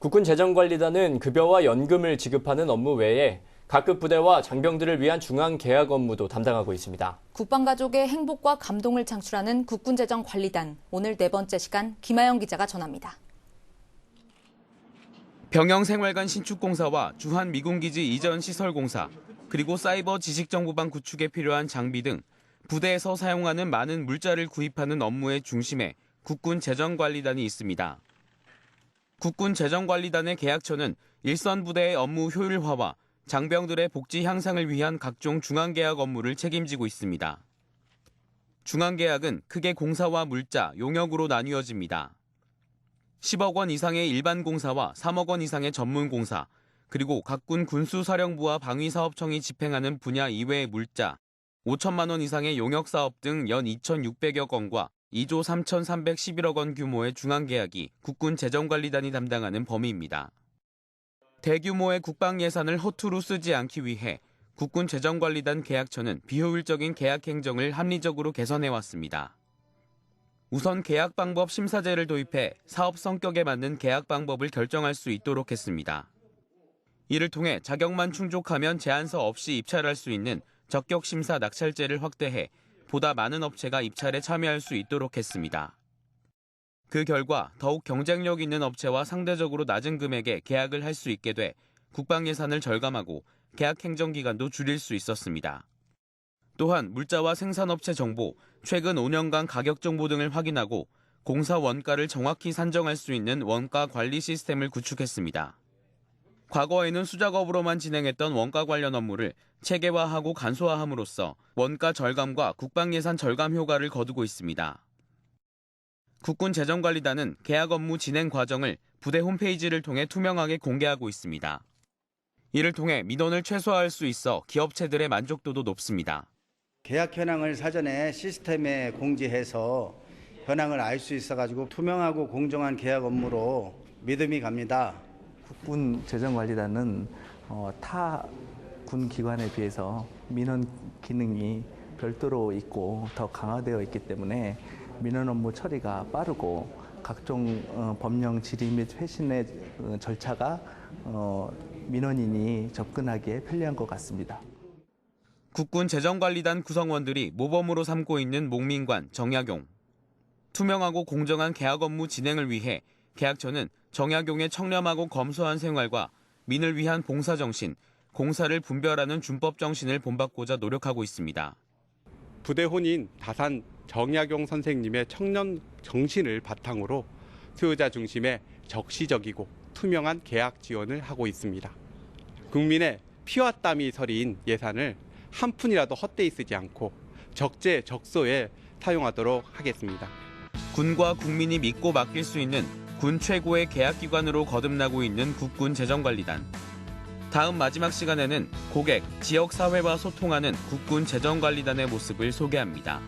국군 재정관리단은 급여와 연금을 지급하는 업무 외에 각급 부대와 장병들을 위한 중앙 계약 업무도 담당하고 있습니다. 국방가족의 행복과 감동을 창출하는 국군재정관리단. 오늘 네 번째 시간 김하영 기자가 전합니다. 병영생활관 신축공사와 주한미군기지 이전 시설공사, 그리고 사이버 지식정보방 구축에 필요한 장비 등 부대에서 사용하는 많은 물자를 구입하는 업무의 중심에 국군 재정관리단이 있습니다. 국군 재정관리단의 계약처는 일선 부대의 업무 효율화와 장병들의 복지 향상을 위한 각종 중앙계약 업무를 책임지고 있습니다. 중앙계약은 크게 공사와 물자, 용역으로 나뉘어집니다. 10억 원 이상의 일반 공사와 3억 원 이상의 전문 공사, 그리고 각군 군수사령부와 방위사업청이 집행하는 분야 이외의 물자, 5천만 원 이상의 용역 사업 등 연 2,600여 건과 2조 3,311억 원 규모의 중앙계약이 국군 재정관리단이 담당하는 범위입니다. 대규모의 국방 예산을 허투루 쓰지 않기 위해 국군 재정관리단 계약처는 비효율적인 계약 행정을 합리적으로 개선해 왔습니다. 우선 계약 방법 심사제를 도입해 사업 성격에 맞는 계약 방법을 결정할 수 있도록 했습니다. 이를 통해 자격만 충족하면 제한서 없이 입찰할 수 있는 적격 심사 낙찰제를 확대해 보다 많은 업체가 입찰에 참여할 수 있도록 했습니다. 그 결과 더욱 경쟁력 있는 업체와 상대적으로 낮은 금액에 계약을 할 수 있게 돼 국방 예산을 절감하고 계약 행정 기간도 줄일 수 있었습니다. 또한 물자와 생산업체 정보, 최근 5년간 가격 정보 등을 확인하고 공사 원가를 정확히 산정할 수 있는 원가 관리 시스템을 구축했습니다. 과거에는 수작업으로만 진행했던 원가 관련 업무를 체계화하고 간소화함으로써 원가 절감과 국방 예산 절감 효과를 거두고 있습니다. 국군 재정관리단은 계약 업무 진행 과정을 부대 홈페이지를 통해 투명하게 공개하고 있습니다. 이를 통해 민원을 최소화할 수 있어 기업체들의 만족도도 높습니다. 계약 현황을 사전에 시스템에 공지해서 현황을 알 수 있어가지고 투명하고 공정한 계약 업무로 믿음이 갑니다. 국군 재정관리단은 어, 타군 기관에 비해서 민원 기능이 별도로 있고 더 강화되어 있기 때문에 민원 업무 처리가 빠르고 각종 어, 법령 질의 및 회신의 어, 절차가 어, 민원인이 접근하기에 편리한 것 같습니다. 국군 재정관리단 구성원들이 모범으로 삼고 있는 목민관 정약용. 투명하고 공정한 계약 업무 진행을 위해 계약처는 정약용의 청렴하고 검소한 생활과 민을 위한 봉사 정신, 공사를 분별하는 준법 정신을 본받고자 노력하고 있습니다. 부대 혼인 다산 정약용 선생님의 청년 정신을 바탕으로 수요자 중심의 적시적이고 투명한 계약 지원을 하고 있습니다. 국민의 피와 땀이 서린 예산을 한 푼이라도 헛되이 쓰지 않고 적재적소에 사용하도록 하겠습니다. 군과 국민이 믿고 맡길 수 있는 군 최고의 계약기관으로 거듭나고 있는 국군 재정관리단. 다음 마지막 시간에는 고객, 지역사회와 소통하는 국군 재정관리단의 모습을 소개합니다.